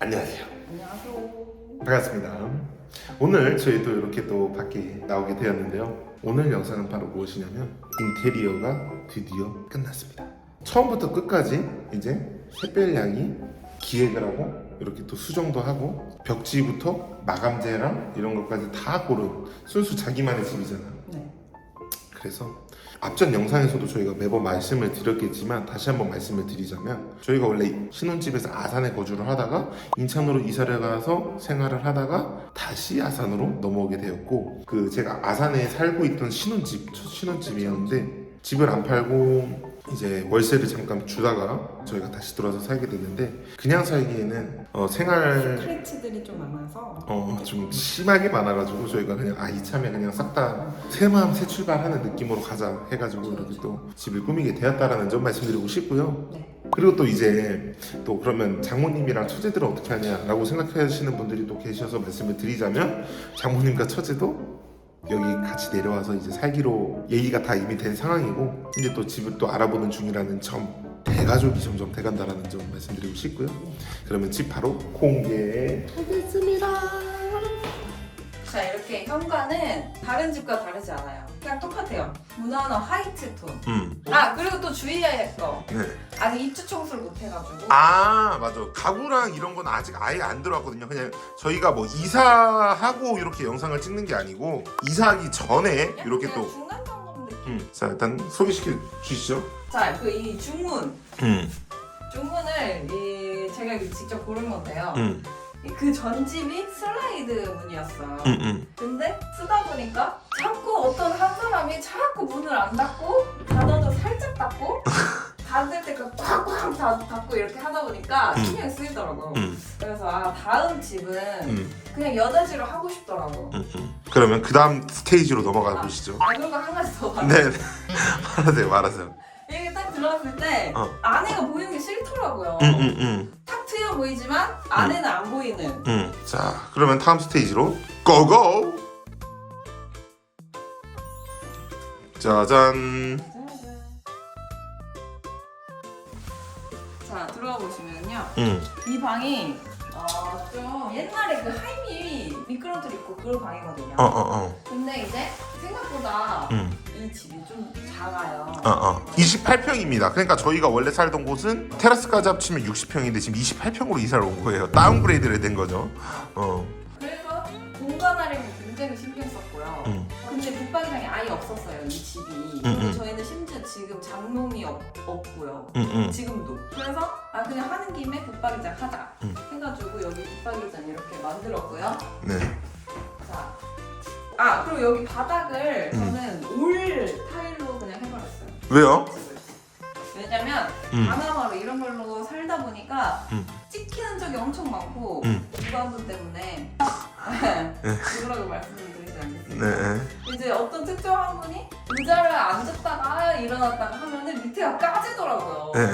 안녕하세요. 안녕하세요. 반갑습니다. 오늘 저희도 이렇게 또 밖에 나오게 되었는데요. 오늘 영상은 바로 무엇이냐면 인테리어가 드디어 끝났습니다. 처음부터 끝까지 이제 샛별량이 기획을 하고 이렇게 또 수정도 하고 벽지부터 마감재랑 이런 것까지 다 고른 순수 자기만의 집이잖아요. 네. 그래서 앞전 영상에서도 저희가 매번 말씀을 드렸겠지만 다시 한번 말씀을 드리자면 저희가 원래 신혼집에서 아산에 거주를 하다가 인천으로 이사를 가서 생활을 하다가 다시 아산으로 넘어오게 되었고 그 제가 아산에 살고 있던 신혼집 첫 신혼집이었는데 집을 안 팔고 이제 월세를 잠깐 주다가 저희가 다시 들어와서 살게 됐는데 그냥 살기에는 어, 생활 스크래치들이 좀 많아서 어, 좀 심하게 많아가지고 저희가 그냥 아 이참에 그냥 싹 다 새 마음 새 출발하는 느낌으로 가자 해가지고 이렇게 또 집을 꾸미게 되었다라는 점 말씀드리고 싶고요. 네. 그리고 또 이제 또 그러면 장모님이랑 처제들은 어떻게 하냐라고 생각하시는 분들이 또 계셔서 말씀을 드리자면 장모님과 처제도 여기 같이 내려와서 이제 살기로 얘기가 다 이미 된 상황이고 이제 또 집을 또 알아보는 중이라는 점 대가족이 점점 돼간다라는 점 말씀드리고 싶고요. 그러면 집 바로 공개 하겠습니다. 자 이렇게 현관은 다른 집과 다르지 않아요. 그냥 똑같아요. 무난한 화이트 톤. 음, 아 그리고 또 주의해야 할 거. 네. 아직 입주 청소를 못 해가지고. 아 맞아 가구랑 이런 건 아직 아예 안 들어왔거든요 그냥 저희가 뭐 이사하고 이렇게 영상을 찍는 게 아니고 이사하기 전에 이렇게 그냥 또 중간 점검 느낌. 음, 자 일단 소개시켜 주시죠 자그 이 중문. 음, 중문을 이 제가 이거 직접 고른 건데요. 음, 그 전집이 슬라이드 문이었어요. 음, 음. 근데 쓰다 보니까 자꾸 어떤 한 사람이 자꾸 문을 안 닫고 때가 꽉꽉 닫- 닫고 이렇게 하다 보니까 음. 신경이 쓰이더라고요. 음, 그래서 아 다음 집은 음, 그냥 여자지로 하고 싶더라고. 음, 음. 그러면 그 다음 스테이지로 넘어가 보시죠 아 그리고 한 가지 더 네. 네. 말하세요 말하세요 이게 딱 들어갔을 때 어. 아내가 보이는 게 싫더라고요. 음, 음, 음, 탁 트여 보이지만 아내는 안 보이는. 음. 자 그러면 다음 스테이지로 고고 짜잔 보시면요. 음, 이 방이 어, 좀 옛날에 그 하이미 미끄럼틀 있고 그런 방이거든요. 어, 어, 어, 근데 이제 생각보다 음. 이 집이 좀 작아요. 어, 어. 28평입니다. 그러니까 저희가 원래 살던 곳은 테라스까지 합치면 60평인데 지금 28평으로 이사를 온 거예요. 다운그레이드를 된 거죠. 어. 그래서 공간 활용을 굉장히 신경 썼고요. 음. 근데 붙박이장이 아예 없었어요, 이 집이. 음, 그리고 음. 저희는 심지어 지금 장롱이 없, 없고요. 음, 음. 지금도. 그래서 아 그냥 하는 김에 붙박이장 하자 음. 해가지고 여기 붙박이장 이렇게 만들었고요. 네. 자. 아 그리고 여기 바닥을 음. 저는 올 타일로 그냥 해버렸어요. 왜요? 집을. 왜냐면 음. 바나마로 이런 걸로 살다 보니까 음. 찍히는 적이 엄청 많고 음. 무반분 때문에 그거라고 말씀을 드리지 않겠습니다. 네. 이제 어떤 특정한 분이 의자를 앉았다가 일어났다가 하면은 밑에가 까지더라고요. 네.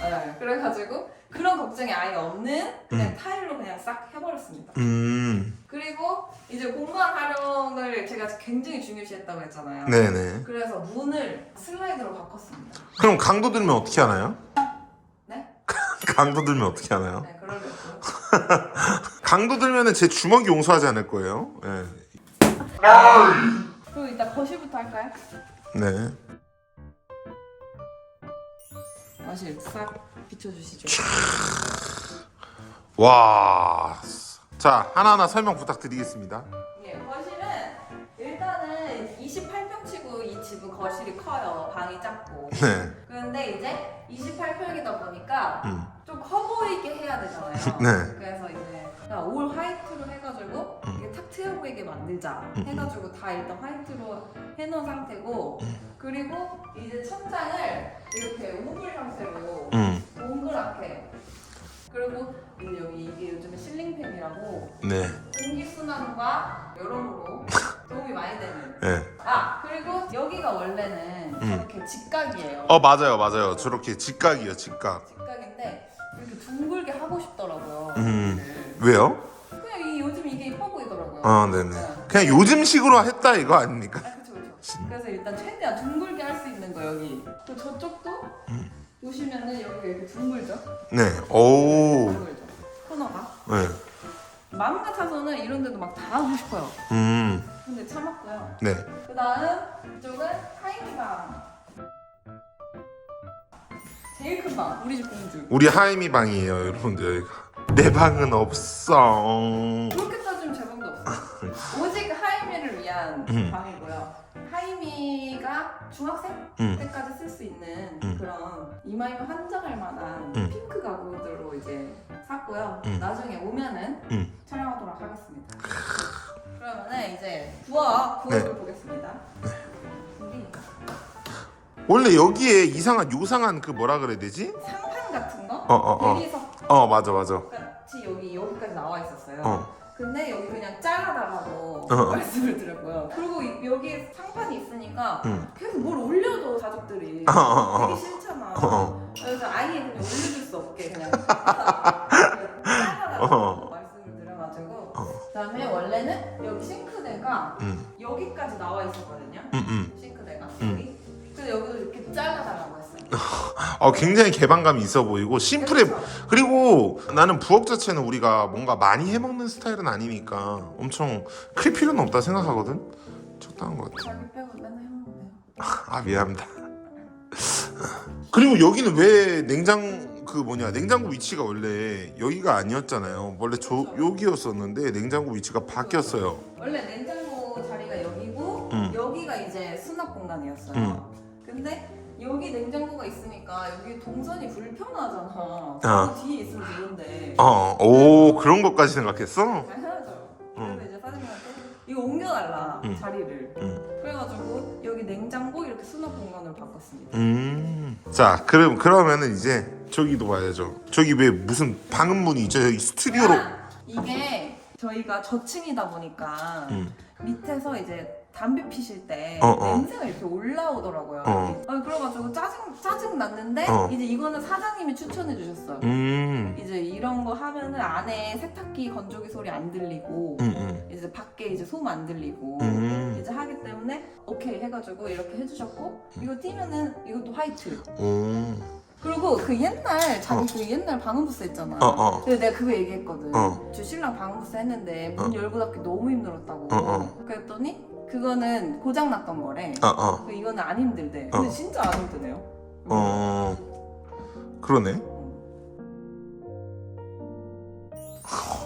네, 그래가지고 그런 걱정이 아예 없는 그냥 음. 타일로 그냥 싹 해버렸습니다. 음. 그리고 이제 공간 활용을 제가 굉장히 중요시했다고 했잖아요. 네, 네. 그래서 문을 슬라이드로 바꿨습니다. 그럼 강도 들면 어떻게 하나요? 네? 강도 들면 어떻게 하나요? 네, 그러겠고요. 강도 들면은 제 주먹이 용서하지 않을 거예요. 네. 그리고 이따 거실부터 할까요? 네. 거실 싹 비춰주시죠. 와. 자, 하나하나 설명 부탁드리겠습니다. 예, 거실은 일단은 28평 치고 이 집은 거실이 커요. 방이 작고. 네. 그런데 이제 28평이다 보니까 음. 좀 커 보이게 해야 되잖아요. 네. 보이게 만들자 음, 해가지고 다 일단 화이트로 해놓은 상태고 음. 그리고 이제 천장을 이렇게 우물 형태로 음. 동그랗게 그리고 이제 여기 이게 요즘에 실링팬이라고 네. 공기순환과 여러모로 도움이 많이 되는 네. 아 그리고 여기가 원래는 음. 저렇게 직각이에요 어, 맞아요. 맞아요. 저렇게 직각이요, 직각. 직각인데 이렇게 둥글게 하고 싶더라고요 음. 왜요? 그냥 이 요즘 이게 이뻐 보이더라고요 아, 네네. 그냥 요즘식으로 했다 이거 아닙니까? 아 그쵸 그쵸 그래서 일단 최대한 둥글게 할 수 있는 거 여기 또 저쪽도 음. 보시면은 여기가 이렇게 둥글죠 네. 오. 둥글죠 수너가 네. 마음 같아서는 이런 데도 막 다 하고 싶어요. 음. 근데 참았고요. 네. 그 다음 이쪽은 하이미방. 제일 큰 방, 우리 집 공주. 우리 하이미 방이에요, 여러분들. 내 방은 없어. 그렇게 음. 방이고요. 하이미가 중학생 음. 때까지 쓸 수 있는 음. 그런 이마이면 환장할 만한 음. 핑크 가구들로 이제 샀고요. 음. 나중에 오면은 음. 촬영하도록 하겠습니다. 그러면은 이제 부엌 부엌을 네. 보겠습니다. 우리 원래 여기에 이상한 요상한 그 뭐라 그래야 되지? 상판 같은 거 어, 어, 어. 대리석 어, 맞아, 맞아. 같이 여기 여기까지 나와 있었어요. 어. 근데 여기 그냥 잘라달라고 어. 말씀을 드렸고요. 그리고 이- 여기 상판이 있으니까 응. 계속 뭘 올려도 가족들이 어, 어, 어. 되게 싫잖아. 어, 어. 그래서 아예 그냥 올려줄 수 없게 그냥 잘라달라고 어. 말씀을 드려가지고 어. 그다음에 원래는 여기 싱크대가 음. 여기까지 나와 있었거든요. 음, 음. 싱크대가 음. 여기. 어, 굉장히 개방감이 있어 보이고 심플해. 그렇죠? 그리고 나는 부엌 자체는 우리가 뭔가 많이 해 먹는 스타일은 아니니까 엄청 클 필요는 없다 생각하거든. 적당한 것 같아. 자기 빼고 맨날 해먹는데요. 아 미안합니다. 그리고 여기는 왜 냉장 그 뭐냐 냉장고 위치가 원래 여기가 아니었잖아요. 원래 저 여기였었는데 냉장고 위치가 바뀌었어요. 원래 냉장고 자리가 여기고 음. 여기가 이제 수납 공간이었어요. 음. 근데 여기 냉장고가 있으니까 여기 동선이 불편하잖아. 아. 뒤에 있으면 되는데. 어, 오 그런 것까지 생각했어? 당연하죠. 음. 그래서 이제 사장님한테 이거 옮겨달라 음. 자리를. 음. 그래가지고 여기 냉장고 이렇게 수납 공간으로 바꿨습니다. 음. 자, 그럼 그러면은 이제 저기도 봐야죠. 저기 왜 무슨 방음문이 있죠? 여기 스튜디오로. 아, 이게 저희가 저층이다 보니까 음. 밑에서 이제 담배 피실 때 어, 어. 냄새가 이렇게 올라오더라고요. 어. 아, 그래가지고 짜증 짜증 났는데 어. 이제 이거는 사장님이 추천해 주셨어요. 음. 이제 이런 거 하면은 안에 세탁기 건조기 소리 안 들리고 음, 음. 이제 밖에 이제 소음 안 들리고 음. 이제 하기 때문에 오케이 해가지고 이렇게 해주셨고 이거 띄면은 이것도 화이트. 오. 그리고 그 옛날 자기 어. 그 옛날 방음부스 있잖아. 어, 어. 근데 내가 그거 얘기했거든. 어. 저 신랑 방음부스 했는데 문 어. 열고 닫기 너무 힘들었다고. 어, 어. 그랬더니 그거는 고장 났던 거래. 어, 어. 그 이거는 안 힘들대. 근데 어. 진짜 안 힘드네요. 어. 그러네. 이렇게.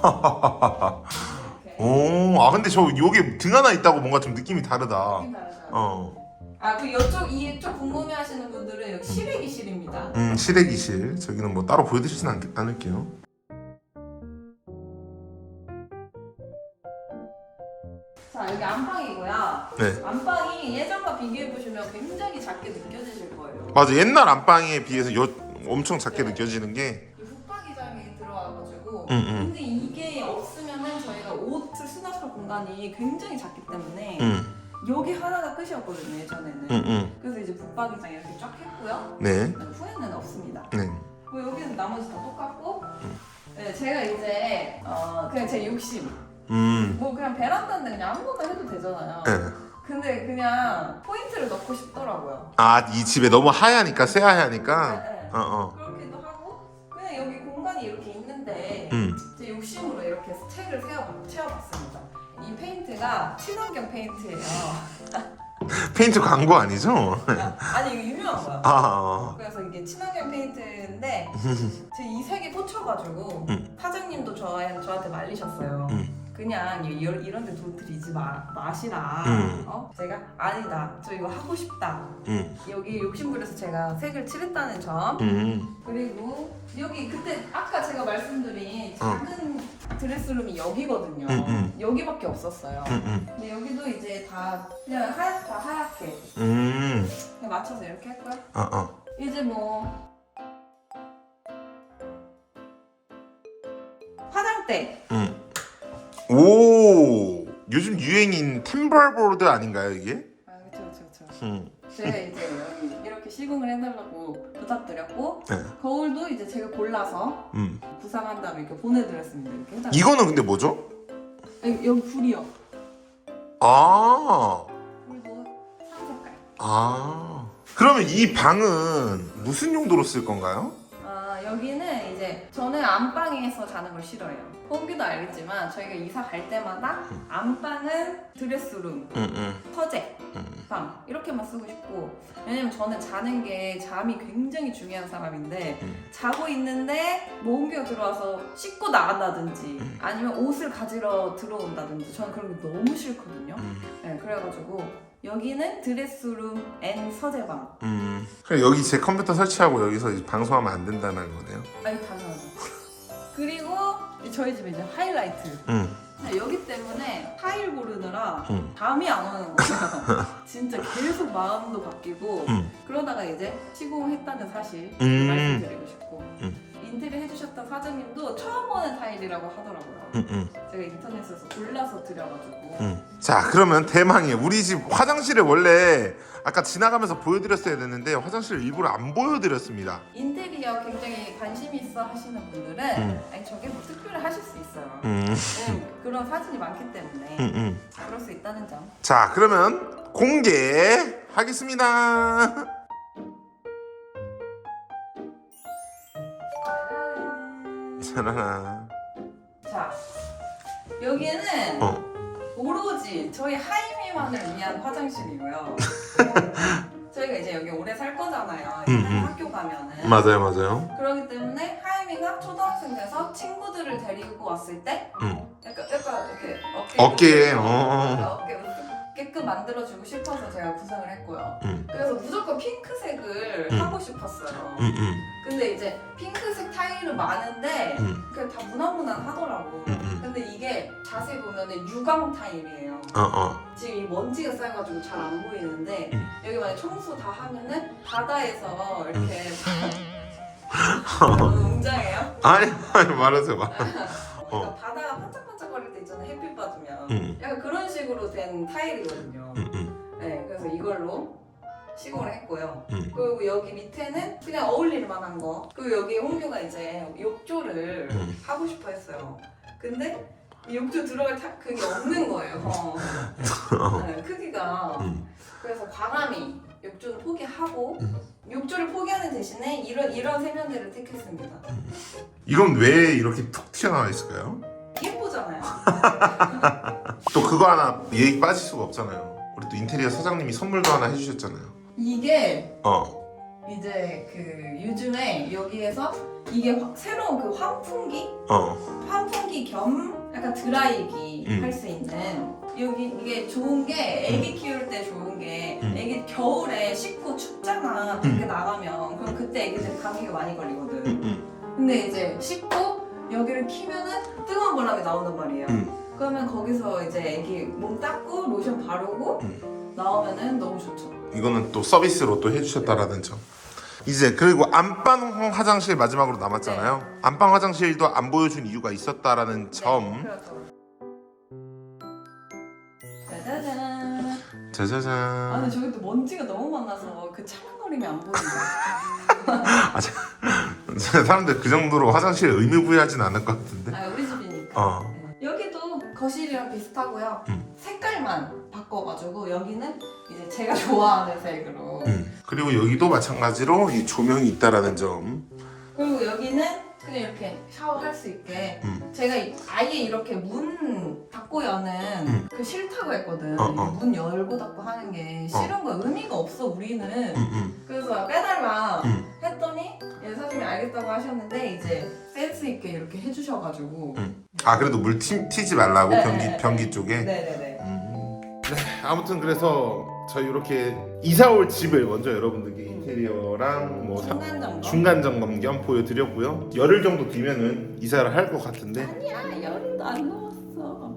오. 아, 근데 저 여기 등 하나 있다고 뭔가 좀 느낌이 다르다. 어. 아, 그 이쪽 이쪽 궁금해 하시는 분들은 여기 실외기실입니다. 음, 시래기실. 저기는 뭐 따로 보여 드리진 않, 않을게요. 네. 안방이 예전과 비교해 보시면 굉장히 작게 느껴지실 거예요. 맞아. 옛날 안방에 비해서 여, 엄청 작게 느껴지는 게. 이 붙박이장이 들어와가지고 음, 음. 근데 이게 없으면은 저희가 옷을 수납할 공간이 굉장히 작기 때문에 음, 여기 하나가 끝이었거든요 예전에는 음, 음. 그래서 이제 붙박이장 이렇게 쫙 했고요 네. 후에는 없습니다 네. 뭐 여기는 나머지 다 똑같고 네, 제가 이제 어, 그냥 제 욕심 음. 뭐 그냥 베란다인데 그냥 아무거나 해도 되잖아요 네. 근데 그냥 포인트를 넣고 싶더라고요 아, 이 집에 너무 하얘니까 네, 새하얘니까. 네. 어, 어. 그렇기도 하고 그냥 여기 공간이 이렇게 있는데 음. 제 욕심으로 이렇게 책을 세워, 채워봤습니다. 이 페인트가 친환경 페인트예요. 페인트 광고 아니죠? 아니 이거 유명한 거야. 아, 그래서 이게 친환경 페인트인데 제 이 색에 꽂혀가지고 음. 사장님도 저, 저한테 말리셨어요. 음. 그냥 이- 이- 이런 데 돈 들이지 마, 마시라. 음. 어? 제가 아니다. 저 이거 하고 싶다. 음, 여기 욕심부려서 제가 색을 칠했다는 점. 음, 그리고 여기 그때 아까 제가 말씀드린 어. 작은 드레스룸이 여기거든요. 음, 음. 여기밖에 없었어요. 음, 음, 근데 여기도 이제 다 그냥 하얗 다 하얗게 음, 그냥 맞춰서 이렇게 했고요. 어, 어. 이제 뭐 화장대 음. 오, 요즘 유행인 템벌보드 아닌가요 이게? 아 그쵸 그쵸 그쵸 음, 제가 이제 여기 이렇게 시공을 해달라고 부탁드렸고 네. 거울도 이제 제가 골라서 음. 구상한 다음에 이렇게 보내드렸습니다 이렇게 해달라고 이거는 근데 뭐죠? 여기, 여기 불이요 아, 불도 상색깔 아. 그러면 이 방은 무슨 용도로 쓸 건가요? 아 여기는 이제 저는 안방에서 자는 걸 싫어해요. 홍기도 알겠지만 저희가 이사 갈 때마다 안방은 드레스룸, 응, 응, 서재, 응. 방 이렇게만 쓰고 싶고 왜냐면 저는 자는 게 잠이 굉장히 중요한 사람인데 음. 자고 있는데 뭐 홍기가 들어와서 씻고 나간다든지 음. 아니면 옷을 가지러 들어온다든지 저는 그런 게 너무 싫거든요. 응. 네, 그래가지고 여기는 드레스룸 앤 서재방. 음. 그럼 여기 제 컴퓨터 설치하고 여기서 이제 방송하면 안 된다는 거네요. 아니 당연하죠. 그리고 저희 집에 이제 하이라이트. 응. 여기 때문에 타일 고르느라 응. 잠이 안 오는 거예요. 진짜 계속 마음도 바뀌고 응. 그러다가 이제 시공했다는 사실 음. 말씀드리고 싶고 음. 인테리어 해주셨던 사장님도 처음 보는 타일이라고 하더라고요. 응, 응, 제가 인터넷에서 골라서 드려가지고 응. 자, 그러면 대망의 우리 집 화장실을 원래 아까 지나가면서 보여드렸어야 됐는데 화장실을 일부러 안 보여드렸습니다. 인테리어 굉장히 관심 있어 하시는 분들은 음. 아니 저게 뭐 특별히 하실 수 있어요. 응, 음, 그런 사진이 많기 때문에 응, 응. 그럴 수 있다는 점. 자, 그러면 공개하겠습니다. 짜라라. 자 여기는 어. 오로지 저희 하이미만을 위한 화장실이고요. 저희가 이제 여기 오래 살 거잖아요. 음, 음. 학교 가면은. 맞아요, 맞아요. 그렇기 때문에 하이미가 초등학생 돼서 친구들을 데리고 왔을 때 응. 약간 약간 이렇게 어깨 어깨에, 으쓱, 어. 어깨 으쓱게끔 만들어주고 싶어서 제가 구성을 했고요. 응, 그래서 무조건 핑크색을 음. 하고 싶었어요. 응, 응, 근데 이제 핑크 색 타일은 많은데 응, 그냥 다 무난무난하더라고. 응, 응. 근데 이게 자세히 보면은 유광 타일이에요. 어, 어. 지금 이 먼지가 쌓여가지고 잘 안 보이는데 음. 여기 만약 청소 다 하면은 바다에서 이렇게 음. 너무 웅장해요? 아니, 아니, 말하세요, 말. 그러니까 바다가 반짝반짝거릴 때 있잖아요 햇빛 받으면 응, 약간 그런 식으로 된 타일이거든요 응, 응, 네 그래서 이걸로 시공을 했고요 응. 그리고 여기 밑에는 그냥 어울릴 만한 거 그리고 여기 홍규가 이제 욕조를 응. 하고 싶어 했어요 근데 이 욕조 들어갈 타, 그게 없는 거예요 어. 네, 크기가 응. 그래서 과감히 욕조를 포기하고 음. 욕조를 포기하는 대신에 이런 이런 세면대를 택했습니다. 이건 왜 이렇게 툭 튀어나와 있을까요? 예쁘잖아요. 또 그거 하나 얘기 빠질 수가 없잖아요. 우리 또 인테리어 사장님이 선물도 하나 해주셨잖아요. 이게 어, 이제 그 요즘에 여기에서 이게 확- 새로운 그 환풍기 어, 환풍기 겸 약간 드라이기 음. 할 수 있는 여기 이게 좋은 게 애기 키울 때 좋은 게 음. 애기 겨울에 씻고 춥잖아 밖에 나가면 그럼 그때 애기들 감기가 많이 걸리거든. 응, 응, 근데 이제 씻고 여기를 키면은 뜨거운 바람이 나온단 말이에요. 음. 그러면 거기서 이제 애기 몸 닦고 로션 바르고 음. 나오면은 너무 좋죠. 이거는 또 서비스로 또 해주셨다라는 점. 이제 그리고 안방 화장실 마지막으로 남았잖아요. 안방 화장실도 안 보여준 이유가 있었다라는 점. 네, 그렇죠. 짜자잔. 짜자잔. 아 근데 저기 또 먼지가 너무 많아서 그 차근거림이 안 보인다. 사람들 그 정도로 화장실 의미 부여하진 않을 것 같은데. 아 우리 집이니까. 어. 네. 여기도 거실이랑 비슷하고요. 음. 색깔만 바꿔가지고 여기는 이제 제가 좋아하는 색으로. 음. 그리고 여기도 마찬가지로 이 조명이 있다라는 점. 그리고 여기는 그냥 이렇게 샤워할 수 있게 음. 제가 이- 아예 이렇게 문 닫고 여는 음. 그 싫다고 했거든. 어, 어. 문 열고 닫고 하는 게 싫은 거야. 의미가 없어 우리는. 음, 음, 그래서 빼달라 음. 했더니 예, 사장님이 알겠다고 하셨는데 이제 센스 있게 이렇게 해주셔가지고. 음. 아 그래도 물 튀, 튀지 말라고 네, 변기 네, 변기 네. 쪽에. 네네네. 음. 네, 아무튼 그래서 저희 이렇게 이사 올 집을 먼저 여러분들께 인테리어랑 뭐 사- 중간 점검. 중간 점검 겸 보여드렸고요. 열흘 정도 뒤면은 이사를 할 것 같은데. 아니야 열도 안 넘었어.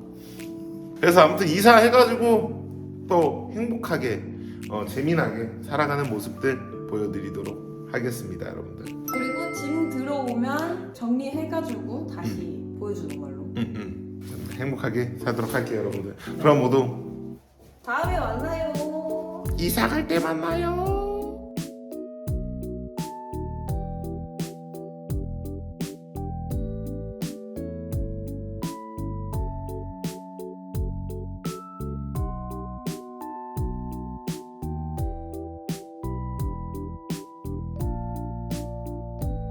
그래서 아무튼 이사해가지고 또 행복하게 어, 재미나게 살아가는 모습들 보여드리도록 하겠습니다, 여러분들. 그리고 짐 들어오면 정리해가지고 다시 보여주는 걸로. 음, 음. 행복하게 살도록 할게요, 여러분들. 그럼 모두 다음에 만나요. 이사 갈 때 만나요.